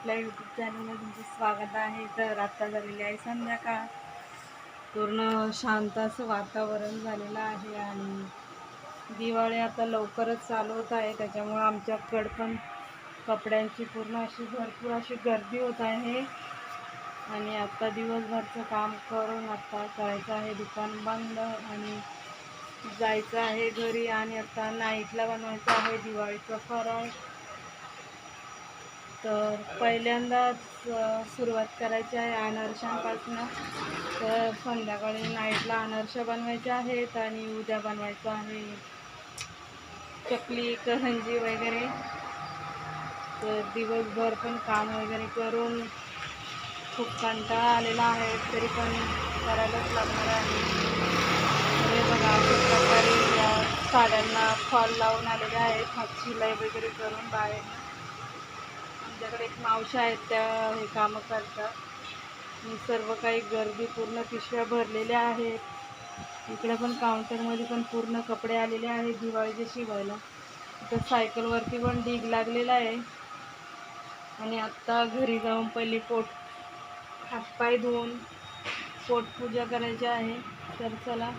आपल्या यूट्यूब चॅनलमध्ये तुमचं स्वागत आहे. तर आत्ता झालेली आहे संध्याकाळ. पूर्ण शांत असं वातावरण झालेलं आहे आणि दिवाळी आता लवकरच चालू होत आहे. त्याच्यामुळं आमच्याकडं पण कपड्यांची पूर्ण अशी भरपूर अशी गर्दी होत आहे. आणि आत्ता दिवसभरचं काम करून आत्ता करायचं आहे. दुकान बंद आणि जायचं आहे घरी आणि आता नाईटला बनवायचं आहे दिवाळीचं फराळ. तर पहिल्यांदाच सुरुवात करायची आहे अनारशांपासून. तर संध्याकाळी नाईटला अनारशा बनवायच्या आहेत आणि उद्या बनवायचं आहे चकली करंजी वगैरे. तर दिवसभर पण काम वगैरे करून खूप कंटाळा आलेला आहे तरी पण करायलाच लागणार आहे. बघा अशा प्रकारे या साड्यांना फॉल लावून आलेले आहेत हात शिलाई वगैरे करून बाहेर. आमच्याकडे एक मावशा आहेत त्या हे कामं करतात. मी सर्व काही गर्दी पूर्ण पिशव्या भरलेल्या आहेत. इकडे पण काउंटरमध्ये पण पूर्ण कपडे आलेले आहेत दिवाळीचे शिवायला. इथं सायकलवरती पण ढीग लागलेला आहे. आणि आत्ता घरी जाऊन पहिले पोट हातपाय धुवून पोटपूजा करायची आहे. तर चला.